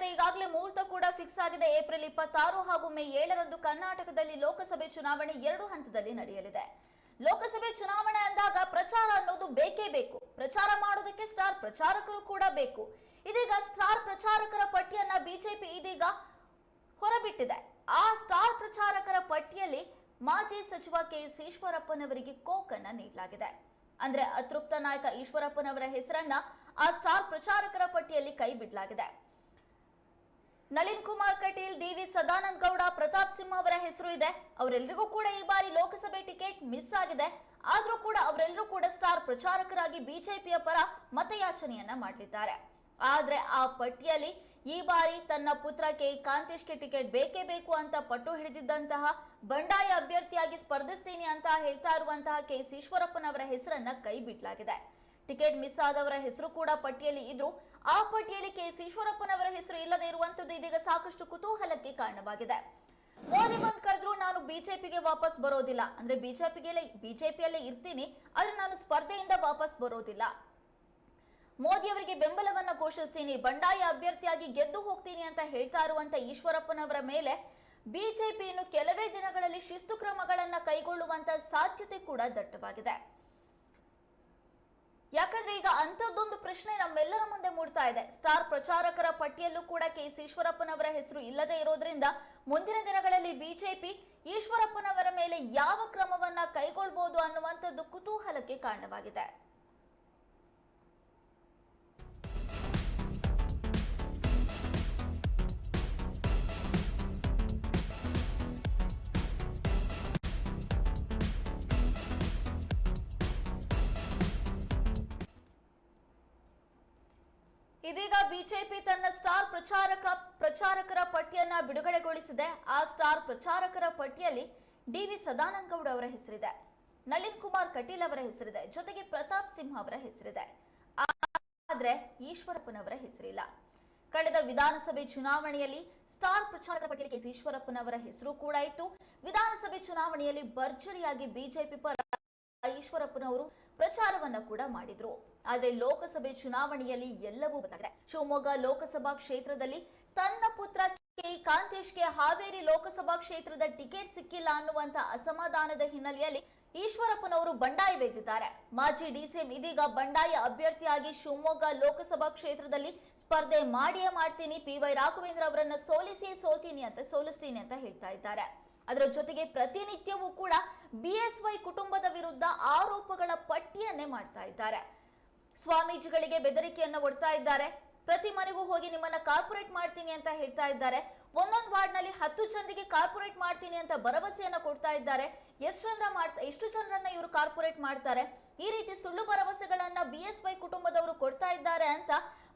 ಇದೆ ಈಗಾಗಲೇ ಮುಹೂರ್ತ ಕೂಡ ಫಿಕ್ಸ್ ಆಗಿದೆ. ಏಪ್ರಿಲ್ ಇಪ್ಪತ್ತಾರು ಹಾಗೂ ಮೇ ಏಳರಂದು ಕರ್ನಾಟಕದಲ್ಲಿ ಲೋಕಸಭೆ ಚುನಾವಣೆ ಎರಡು ಹಂತದಲ್ಲಿ ನಡೆಯಲಿದೆ. ಲೋಕಸಭೆ ಚುನಾವಣೆ ಅಂದಾಗ ಪ್ರಚಾರ ಅನ್ನೋದು ಬೇಕೇ ಬೇಕು. ಪ್ರಚಾರ ಮಾಡೋದಕ್ಕೆ ಸ್ಟಾರ್ ಪ್ರಚಾರಕರು ಕೂಡ ಬೇಕು. ಇದೀಗ ಸ್ಟಾರ್ ಪ್ರಚಾರಕರ ಪಟ್ಟಿಯನ್ನ ಬಿಜೆಪಿ ಇದೀಗ ಹೊರಬಿಟ್ಟಿದೆ. ಆ ಸ್ಟಾರ್ ಪ್ರಚಾರಕರ ಪಟ್ಟಿಯಲ್ಲಿ ಮಾಜಿ ಸಚಿವ ಕೆ ಎಸ್ ಈಶ್ವರಪ್ಪನವರಿಗೆ ಕೋಕನ್ನ ನೀಡಲಾಗಿದೆ. ಅಂದ್ರೆ ಅತೃಪ್ತ ನಾಯಕ ಈಶ್ವರಪ್ಪನವರ ಹೆಸರನ್ನ ಆ ಸ್ಟಾರ್ ಪ್ರಚಾರಕರ ಪಟ್ಟಿಯಲ್ಲಿ ಕೈ ಬಿಡಲಾಗಿದೆ. ನಳಿನ್ ಕುಮಾರ್ ಕಟೀಲ್, ಡಿವಿ ಸದಾನಂದ ಗೌಡ ಪ್ರತಾಪ್ ಸಿಂಹ ಅವರ ಹೆಸರು ಇದೆ. ಅವರೆಲ್ಲರಿಗೂ ಕೂಡ ಈ ಬಾರಿ ಲೋಕಸಭೆ ಟಿಕೆಟ್ ಮಿಸ್ ಆಗಿದೆ. ಆದರೂ ಕೂಡ ಅವರೆಲ್ಲರೂ ಕೂಡ ಸ್ಟಾರ್ ಪ್ರಚಾರಕರಾಗಿ ಬಿಜೆಪಿಯ ಪರ ಮತಯಾಚನೆಯನ್ನ ಮಾಡಲಿದ್ದಾರೆ. ಆದ್ರೆ ಆ ಪಟ್ಟಿಯಲ್ಲಿ ಈ ಬಾರಿ ತನ್ನ ಪುತ್ರ ಕೆ. ಕಾಂತೇಶ್ಗೆ ಟಿಕೆಟ್ ಬೇಕೇ ಬೇಕು ಅಂತ ಪಟ್ಟು ಹಿಡಿದಿದ್ದಂತಹ ಬಂಡಾಯ ಅಭ್ಯರ್ಥಿಯಾಗಿ ಸ್ಪರ್ಧಿಸ್ತೀನಿ ಅಂತ ಹೇಳ್ತಾ ಇರುವಂತಹ ಕೆ. ಈಶ್ವರಪ್ಪನವರ ಹೆಸರನ್ನ ಕೈ ಬಿಡಲಾಗಿದೆ ಟಿಕೆಟ್ ಮಿಸ್ ಆದವರ ಹೆಸರು ಕೂಡ ಪಟ್ಟಿಯಲ್ಲಿ ಇದ್ರು. ಆ ಪಟ್ಟಿಯಲ್ಲಿ ಕೆ ಎಸ್ ಈಶ್ವರಪ್ಪನವರ ಹೆಸರು ಇಲ್ಲದೆ ಇರುವಂತದ್ದು ಇದೀಗ ಸಾಕಷ್ಟು ಕುತೂಹಲಕ್ಕೆ ಕಾರಣವಾಗಿದೆ. ಮೋದಿ ಬಂದ್ ಕರೆದ್ರು ನಾನು ಬಿಜೆಪಿಗೆ ವಾಪಸ್ ಬರೋದಿಲ್ಲ. ಅಂದ್ರೆ ಬಿಜೆಪಿಗೆ ಬಿಜೆಪಿಯಲ್ಲೇ ಇರ್ತೀನಿ, ಆದ್ರೆ ನಾನು ಸ್ಪರ್ಧೆಯಿಂದ ವಾಪಸ್ ಬರೋದಿಲ್ಲ. ಮೋದಿ ಅವರಿಗೆ ಬೆಂಬಲವನ್ನ ಘೋಷಿಸ್ತೀನಿ, ಬಂಡಾಯ ಅಭ್ಯರ್ಥಿಯಾಗಿ ಗೆದ್ದು ಹೋಗ್ತೀನಿ ಅಂತ ಹೇಳ್ತಾ ಇರುವಂತ ಈಶ್ವರಪ್ಪನವರ ಮೇಲೆ ಬಿಜೆಪಿ ಇನ್ನು ಕೆಲವೇ ದಿನಗಳಲ್ಲಿ ಶಿಸ್ತು ಕ್ರಮಗಳನ್ನ ಕೈಗೊಳ್ಳುವಂತ ಸಾಧ್ಯತೆ ಕೂಡ ದಟ್ಟವಾಗಿದೆ. ಯಾಕಂದ್ರೆ ಈಗ ಅಂಥದ್ದೊಂದು ಪ್ರಶ್ನೆ ನಮ್ಮೆಲ್ಲರ ಮುಂದೆ ಮೂಡ್ತಾ ಇದೆ. ಸ್ಟಾರ್ ಪ್ರಚಾರಕರ ಪಟ್ಟಿಯಲ್ಲೂ ಕೂಡ ಕೆ ಈಶ್ವರಪ್ಪನವರ ಹೆಸರು ಇಲ್ಲದೆ ಇರೋದ್ರಿಂದ ಮುಂದಿನ ದಿನಗಳಲ್ಲಿ ಬಿಜೆಪಿ ಈಶ್ವರಪ್ಪನವರ ಮೇಲೆ ಯಾವ ಕ್ರಮವನ್ನ ಕೈಗೊಳ್ಬಹುದು ಅನ್ನುವಂಥದ್ದು ಕುತೂಹಲಕ್ಕೆ ಕಾರಣವಾಗಿದೆ. ಇದೀಗ ಬಿಜೆಪಿ ತನ್ನ ಸ್ಟಾರ್ ಪ್ರಚಾರಕ ಪ್ರಚಾರಕರ ಪಟ್ಟಿಯನ್ನ ಬಿಡುಗಡೆಗೊಳಿಸಿದೆ. ಆ ಸ್ಟಾರ್ ಪ್ರಚಾರಕರ ಪಟ್ಟಿಯಲ್ಲಿ ಡಿವಿ ಸದಾನಂದ ಗೌಡ ಅವರ ಹೆಸರಿದೆ. ನಳಿನ್ ಕುಮಾರ್ ಕಟೀಲ್ ಅವರ ಹೆಸರಿದೆ. ಜೊತೆಗೆ ಪ್ರತಾಪ್ ಸಿಂಹ ಅವರ ಹೆಸರಿದೆ. ಆದ್ರೆ ಈಶ್ವರಪ್ಪನವರ ಹೆಸರಿಲ್ಲ. ಕಳೆದ ವಿಧಾನಸಭೆ ಚುನಾವಣೆಯಲ್ಲಿ ಸ್ಟಾರ್ ಪ್ರಚಾರಕರ ಪಟ್ಟಿಯಲ್ಲಿ ಈಶ್ವರಪ್ಪನ ಈಶ್ವರಪ್ಪನವರ ಹೆಸರು ಕೂಡ ಇತ್ತು. ವಿಧಾನಸಭೆ ಚುನಾವಣೆಯಲ್ಲಿ ಭರ್ಜರಿಯಾಗಿ ಬಿಜೆಪಿ ಪರ ಈಶ್ವರಪ್ಪನವರು ಪ್ರಚಾರವನ್ನ ಕೂಡ ಮಾಡಿದ್ರು. ಆದರೆ ಲೋಕಸಭೆ ಚುನಾವಣೆಯಲ್ಲಿ ಎಲ್ಲವೂ ಬದಲಾಗಿದೆ. ಶಿವಮೊಗ್ಗ ಲೋಕಸಭಾ ಕ್ಷೇತ್ರದಲ್ಲಿ ತನ್ನ ಪುತ್ರ ಕೆ. ಕಾಂತೇಶ್ಗೆ ಹಾವೇರಿ ಲೋಕಸಭಾ ಕ್ಷೇತ್ರದ ಟಿಕೆಟ್ ಸಿಕ್ಕಿಲ್ಲ ಅನ್ನುವಂತ ಅಸಮಾಧಾನದ ಹಿನ್ನೆಲೆಯಲ್ಲಿ ಈಶ್ವರಪ್ಪನವರು ಬಂಡಾಯವೆದ್ದಿದ್ದಾರೆ ಮಾಜಿ ಡಿಸಿಎಂ ಇದೀಗ ಬಂಡಾಯ ಅಭ್ಯರ್ಥಿಯಾಗಿ ಶಿವಮೊಗ್ಗ ಲೋಕಸಭಾ ಕ್ಷೇತ್ರದಲ್ಲಿ ಸ್ಪರ್ಧೆ ಮಾಡಿಯೇ ಮಾಡ್ತೀನಿ. ಪಿ ವೈ ರಾಘವೇಂದ್ರ ಅವರನ್ನ ಸೋಲಿಸಿ ಸೋಲ್ತೀನಿ ಅಂತ, ಸೋಲಿಸ್ತೀನಿ ಅಂತ ಹೇಳ್ತಾ ಇದ್ದಾರೆ. ಅದರ ಜೊತೆಗೆ ಪ್ರತಿನಿತ್ಯವೂ ಕೂಡ ಬಿಎಸ್ವೈ ಕುಟುಂಬದ ವಿರುದ್ಧ ಆರೋಪಗಳ ಪಟ್ಟಿಯನ್ನೇ ಮಾಡ್ತಾ ಇದ್ದಾರೆ. ಸ್ವಾಮೀಜಿಗಳಿಗೆ ಬೆದರಿಕೆಯನ್ನ ಒಡ್ತಾ ಇದ್ದಾರೆ. ಪ್ರತಿ ಮನೆಗೂ ಹೋಗಿ ನಿಮ್ಮನ್ನ ಕಾರ್ಪೊರೇಟ್ ಮಾಡ್ತೀನಿ ಅಂತ ಹೇಳ್ತಾ ಇದ್ದಾರೆ. ಒಂದೊಂದು ವಾರ್ಡ್ನಲ್ಲಿ ಹತ್ತು ಜನರಿಗೆ ಕಾರ್ಪೊರೇಟ್ ಮಾಡ್ತೀನಿ ಅಂತ ಭರವಸೆಯನ್ನ ಕೊಡ್ತಾ ಇದ್ದಾರೆ. ಎಷ್ಟು ಜನರ ಮಾಡ್ತಾ, ಎಷ್ಟು ಜನರನ್ನ ಇವರು ಕಾರ್ಪೊರೇಟ್ ಮಾಡ್ತಾರೆ? ಈ ರೀತಿ ಸುಳ್ಳು ಭರವಸೆಗಳನ್ನ ಬಿಎಸ್ವೈ ಕುಟುಂಬದವರು ಕೊಡ್ತಾ ಇದ್ದಾರೆ ಅಂತ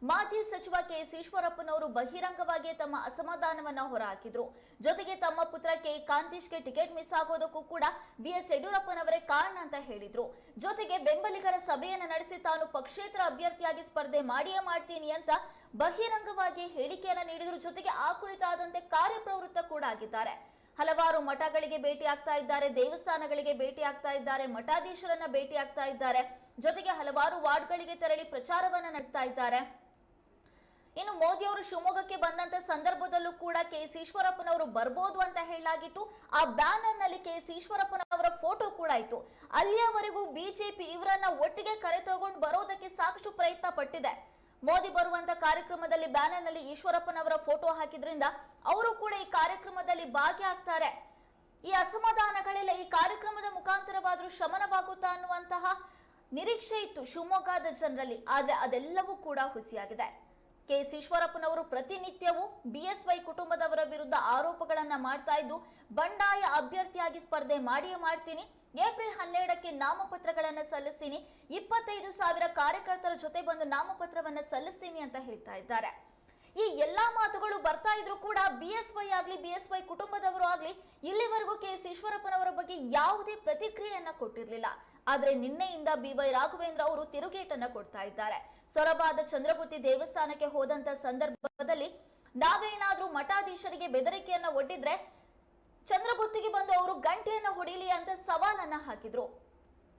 ಮಾಜಿ ಸಚಿವ ಕೆ ಈಶ್ವರಪ್ಪನವರು ಬಹಿರಂಗವಾಗಿ ತಮ್ಮ ಅಸಮಾಧಾನವನ್ನ ಹೊರಹಾಕಿದ್ರು. ಜೊತೆಗೆ ತಮ್ಮ ಪುತ್ರ ಕೆ ಕಾಂತೇಶ್ಗೆ ಟಿಕೆಟ್ ಮಿಸ್ ಆಗೋದಕ್ಕೂ ಕೂಡ ಬಿ ಎಸ್ ಯಡಿಯೂರಪ್ಪನವರೇ ಕಾರಣ ಅಂತ ಹೇಳಿದ್ರು. ಜೊತೆಗೆ ಬೆಂಬಲಿಗರ ಸಭೆಯನ್ನು ನಡೆಸಿ ತಾನು ಪಕ್ಷೇತರ ಅಭ್ಯರ್ಥಿಯಾಗಿ ಸ್ಪರ್ಧೆ ಮಾಡಿಯೇ ಮಾಡ್ತೀನಿ ಅಂತ ಬಹಿರಂಗವಾಗಿ ಹೇಳಿಕೆಯನ್ನ ನೀಡಿದ್ರು. ಜೊತೆಗೆ ಆ ಕುರಿತಾದಂತೆ ಕಾರ್ಯಪ್ರವೃತ್ತ ಕೂಡ ಆಗಿದ್ದಾರೆ. ಹಲವಾರು ಮಠಗಳಿಗೆ ಭೇಟಿ ಆಗ್ತಾ ಇದ್ದಾರೆ, ದೇವಸ್ಥಾನಗಳಿಗೆ ಭೇಟಿ ಆಗ್ತಾ ಇದ್ದಾರೆ, ಮಠಾಧೀಶರನ್ನ ಭೇಟಿ ಆಗ್ತಾ ಇದ್ದಾರೆ. ಜೊತೆಗೆ ಹಲವಾರು ವಾರ್ಡ್ಗಳಿಗೆ ತೆರಳಿ ಪ್ರಚಾರವನ್ನ ನಡೆಸ್ತಾ ಇದ್ದಾರೆ. ಇನ್ನು ಮೋದಿ ಅವರು ಶಿವಮೊಗ್ಗಕ್ಕೆ ಬಂದಂತ ಸಂದರ್ಭದಲ್ಲೂ ಕೂಡ ಕೆ ಎಸ್ ಈಶ್ವರಪ್ಪನವರು ಬರ್ಬೋದು ಅಂತ ಹೇಳಲಾಗಿತ್ತು. ಆ ಬ್ಯಾನರ್ನಲ್ಲಿ ಕೆ ಎಸ್ ಈಶ್ವರಪ್ಪನವರ ಫೋಟೋ ಕೂಡ ಇತ್ತು. ಅಲ್ಲಿಯವರೆಗೂ ಬಿಜೆಪಿ ಇವರನ್ನ ಒಟ್ಟಿಗೆ ಕರೆ ತಗೊಂಡು ಬರೋದಕ್ಕೆ ಸಾಕಷ್ಟು ಪ್ರಯತ್ನ ಪಟ್ಟಿದೆ. ಮೋದಿ ಬರುವಂತ ಕಾರ್ಯಕ್ರಮದಲ್ಲಿ ಬ್ಯಾನರ್ನಲ್ಲಿ ಈಶ್ವರಪ್ಪನವರ ಫೋಟೋ ಹಾಕಿದ್ರಿಂದ ಅವರು ಕೂಡ ಈ ಕಾರ್ಯಕ್ರಮದಲ್ಲಿ ಭಾಗಿಯಾಗ್ತಾರೆ. ಈ ಅಸಮಾಧಾನಗಳೆಲ್ಲ ಈ ಕಾರ್ಯಕ್ರಮದ ಮುಖಾಂತರವಾದರೂ ಶಮನವಾಗುತ್ತಾ ಅನ್ನುವಂತಹ ನಿರೀಕ್ಷೆ ಇತ್ತು ಶಿವಮೊಗ್ಗದ ಜನರಲ್ಲಿ. ಆದರೆ ಅದೆಲ್ಲವೂ ಕೂಡ ಹುಸಿಯಾಗಿದೆ. ಕೆ ಎಸ್ ಈಶ್ವರಪ್ಪನವರು ಪ್ರತಿನಿತ್ಯವೂ ಬಿಎಸ್ವೈ ಕುಟುಂಬದವರ ವಿರುದ್ಧ ಆರೋಪಗಳನ್ನ ಮಾಡ್ತಾ ಇದ್ದು, ಬಂಡಾಯ ಅಭ್ಯರ್ಥಿಯಾಗಿ ಸ್ಪರ್ಧೆ ಮಾಡಿಯೇ ಮಾಡ್ತೀನಿ. ಏಪ್ರಿಲ್ ಹನ್ನೆರಡಕ್ಕೆ ನಾಮಪತ್ರಗಳನ್ನ ಸಲ್ಲಿಸ್ತೀನಿ. ಇಪ್ಪತ್ತೈದು ಸಾವಿರ ಕಾರ್ಯಕರ್ತರ ಜೊತೆ ಬಂದು ನಾಮಪತ್ರವನ್ನ ಸಲ್ಲಿಸ್ತೀನಿ ಅಂತ ಹೇಳ್ತಾ ಇದ್ದಾರೆ. ಈ ಎಲ್ಲಾ ಮಾತುಗಳು ಬರ್ತಾ ಇದ್ರು ಕೂಡ ಬಿಎಸ್ವೈ ಆಗ್ಲಿ ಬಿಎಸ್ವೈ ಕುಟುಂಬದವರು ಆಗ್ಲಿ, ಇಲ್ಲಿವರೆಗೂ ಕೆ ಎಸ್ ಈಶ್ವರಪ್ಪನವರ ಬಗ್ಗೆ ಯಾವುದೇ ಪ್ರತಿಕ್ರಿಯೆಯನ್ನ ಕೊಟ್ಟಿರ್ಲಿಲ್ಲ. ಆದ್ರೆ ನಿನ್ನೆಯಿಂದ ಬಿವೈ ರಾಘವೇಂದ್ರ ಅವರು ತಿರುಗೇಟನ್ನ ಕೊಡ್ತಾ ಇದ್ದಾರೆ. ಸೊರಬಾದ ಚಂದ್ರಗುತ್ತಿ ದೇವಸ್ಥಾನಕ್ಕೆ ಹೋದಂತ ಸಂದರ್ಭದಲ್ಲಿ ನಾವೇನಾದ್ರೂ ಮಠಾಧೀಶರಿಗೆ ಬೆದರಿಕೆಯನ್ನ ಒಡ್ಡಿದ್ರೆ ಚಂದ್ರಗುತ್ತಿಗೆ ಬಂದು ಅವರು ಗಂಟೆಯನ್ನ ಹೊಡಿಲಿ ಅಂತ ಸವಾಲನ್ನ ಹಾಕಿದ್ರು.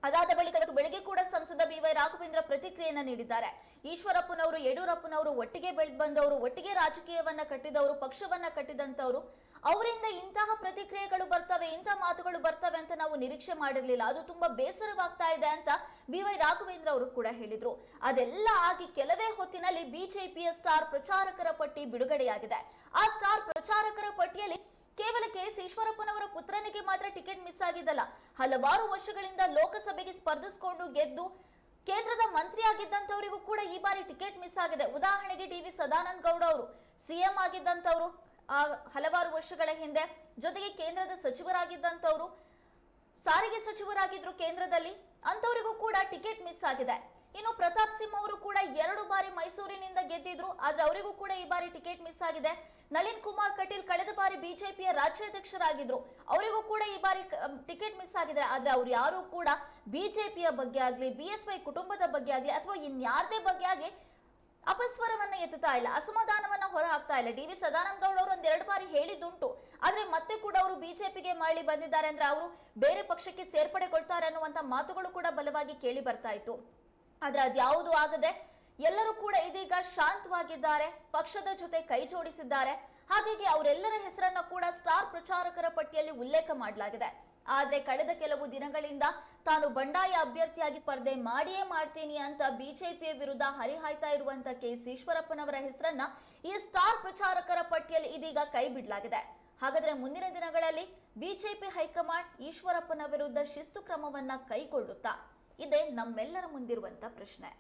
ಅದಾದ ಬಳಿಕ ಬೆಳಿಗ್ಗೆ ಕೂಡ ಸಂಸದ ಬಿ ವೈ ರಾಘವೇಂದ್ರ ಪ್ರತಿಕ್ರಿಯೆಯನ್ನ ನೀಡಿದ್ದಾರೆ. ಈಶ್ವರಪ್ಪನವರು, ಯಡಿಯೂರಪ್ಪನವರು ಒಟ್ಟಿಗೆ ಬೆಳೆದು ಬಂದವರು, ಒಟ್ಟಿಗೆ ರಾಜಕೀಯವನ್ನ ಕಟ್ಟಿದವರು, ಪಕ್ಷವನ್ನ ಕಟ್ಟಿದಂತವರು ಅವರಿಂದ ಇಂತಹ ಪ್ರತಿಕ್ರಿಯೆಗಳು ಬರ್ತವೆ ಇಂತಹ ಮಾತುಗಳು ಬರ್ತವೆ ಅಂತ ನಾವು ನಿರೀಕ್ಷೆ ಮಾಡಿರಲಿಲ್ಲ. ಅದು ತುಂಬಾ ಬೇಸರವಾಗ್ತಾ ಇದೆ ಅಂತ ಬಿ ವೈ ರಾಘವೇಂದ್ರ ಅವರು ಕೂಡ ಹೇಳಿದ್ರು. ಅದೆಲ್ಲ ಆಗಿ ಕೆಲವೇ ಹೊತ್ತಿನಲ್ಲಿ ಬಿಜೆಪಿಯ ಸ್ಟಾರ್ ಪ್ರಚಾರಕರ ಪಟ್ಟಿ ಬಿಡುಗಡೆಯಾಗಿದೆ. ಆ ಸ್ಟಾರ್ ಪ್ರಚಾರಕರ ಪಟ್ಟಿಯಲ್ಲಿ ಕೇವಲ ಕೆ ಎಸ್ ಈಶ್ವರಪ್ಪನವರ ಪುತ್ರನಿಗೆ ಮಾತ್ರ ಟಿಕೆಟ್ ಮಿಸ್ ಆಗಿದ್ದಲ್ಲ. ಹಲವಾರು ವರ್ಷಗಳಿಂದ ಲೋಕಸಭೆಗೆ ಸ್ಪರ್ಧಿಸಿಕೊಂಡು ಗೆದ್ದು ಕೇಂದ್ರದ ಮಂತ್ರಿ ಆಗಿದ್ದಂಥವರಿಗೂ ಕೂಡ ಈ ಬಾರಿ ಟಿಕೆಟ್ ಮಿಸ್ ಆಗಿದೆ. ಉದಾಹರಣೆಗೆ ಡಿ ವಿ ಸದಾನಂದ ಗೌಡ ಅವರು. ಸಿಎಂ ಆಗಿದ್ದಂಥವ್ರು ಹಲವಾರು ವರ್ಷಗಳ ಹಿಂದೆ ಜೊತೆಗೆ ಕೇಂದ್ರದ ಸಚಿವರಾಗಿದ್ದಂಥವರು ಸಾರಿಗೆ ಸಚಿವರಾಗಿದ್ರು ಕೇಂದ್ರದಲ್ಲಿ ಅಂತವರಿಗೂ ಕೂಡ ಟಿಕೆಟ್ ಮಿಸ್ ಆಗಿದೆ. ಇನ್ನು ಪ್ರತಾಪ್ ಸಿಂಹ ಅವರು ಕೂಡ ಎರಡು ಬಾರಿ ಮೈಸೂರಿನಿಂದ ಗೆದ್ದಿದ್ರು, ಆದ್ರೆ ಅವರಿಗೂ ಕೂಡ ಈ ಬಾರಿ ಟಿಕೆಟ್ ಮಿಸ್ ಆಗಿದೆ. ನಳಿನ್ ಕುಮಾರ್ ಕಟೀಲ್ ಕಳೆದ ಬಾರಿ ಬಿಜೆಪಿಯ ರಾಜ್ಯಾಧ್ಯಕ್ಷರಾಗಿದ್ರು, ಅವರಿಗೂ ಕೂಡ ಈ ಬಾರಿ ಟಿಕೆಟ್ ಮಿಸ್ ಆಗಿದೆ. ಆದ್ರೆ ಅವ್ರು ಯಾರು ಕೂಡ ಬಿಜೆಪಿಯ ಬಗ್ಗೆ ಆಗ್ಲಿ, ಬಿ ಕುಟುಂಬದ ಬಗ್ಗೆ ಆಗ್ಲಿ, ಅಥವಾ ಇನ್ಯಾರದೇ ಬಗ್ಗೆ ಆಗ್ಲಿ ಅಪಸ್ವರವನ್ನ ಎತ್ತುತ್ತಾ ಇಲ್ಲ, ಅಸಮಾಧಾನವನ್ನ ಹೊರ ಹಾಕ್ತಾ ಇಲ್ಲ. ಡಿ ವಿ ಸದಾನಂದ ಗೌಡ ಅವರು ಒಂದೆರಡು ಬಾರಿ ಹೇಳಿದ್ದುಂಟು. ಆದ್ರೆ ಮತ್ತೆ ಕೂಡ ಅವರು ಬಿಜೆಪಿಗೆ ಮರಳಿ ಬಂದಿದ್ದಾರೆ ಅಂದ್ರೆ ಅವರು ಬೇರೆ ಪಕ್ಷಕ್ಕೆ ಸೇರ್ಪಡೆಗೊಳ್ತಾರೆ ಅನ್ನುವಂತ ಮಾತುಗಳು ಕೂಡ ಬಲವಾಗಿ ಕೇಳಿ ಬರ್ತಾ ಇತ್ತು. ಆದ್ರೆ ಅದ್ಯಾವುದು ಆಗದೆ ಎಲ್ಲರೂ ಕೂಡ ಇದೀಗ ಶಾಂತವಾಗಿದ್ದಾರೆ, ಪಕ್ಷದ ಜೊತೆ ಕೈ ಜೋಡಿಸಿದ್ದಾರೆ. ಹಾಗಾಗಿ ಅವರೆಲ್ಲರ ಹೆಸರನ್ನ ಕೂಡ ಸ್ಟಾರ್ ಪ್ರಚಾರಕರ ಪಟ್ಟಿಯಲ್ಲಿ ಉಲ್ಲೇಖ ಮಾಡಲಾಗಿದೆ. ಆದ್ರೆ ಕಳೆದ ಕೆಲವು ದಿನಗಳಿಂದ ತಾನು ಬಂಡಾಯ ಅಭ್ಯರ್ಥಿಯಾಗಿ ಸ್ಪರ್ಧೆ ಮಾಡಿಯೇ ಮಾಡ್ತೀನಿ ಅಂತ ಬಿಜೆಪಿಯ ವಿರುದ್ಧ ಹರಿಹಾಯ್ತಾ ಇರುವಂತ ಕೆ ಎಸ್ ಈಶ್ವರಪ್ಪನವರ ಹೆಸರನ್ನ ಈ ಸ್ಟಾರ್ ಪ್ರಚಾರಕರ ಪಟ್ಟಿಯಲ್ಲಿ ಇದೀಗ ಕೈ ಬಿಡಲಾಗಿದೆ. ಹಾಗಾದ್ರೆ ಮುಂದಿನ ದಿನಗಳಲ್ಲಿ ಬಿಜೆಪಿ ಹೈಕಮಾಂಡ್ ಈಶ್ವರಪ್ಪನ ವಿರುದ್ಧ ಶಿಸ್ತು ಕ್ರಮವನ್ನ ಕೈಗೊಳ್ಳುತ್ತಾ? ಇದೇ ನಮ್ಮೆಲ್ಲರ ಮುಂದಿರುವಂತ ಪ್ರಶ್ನೆ.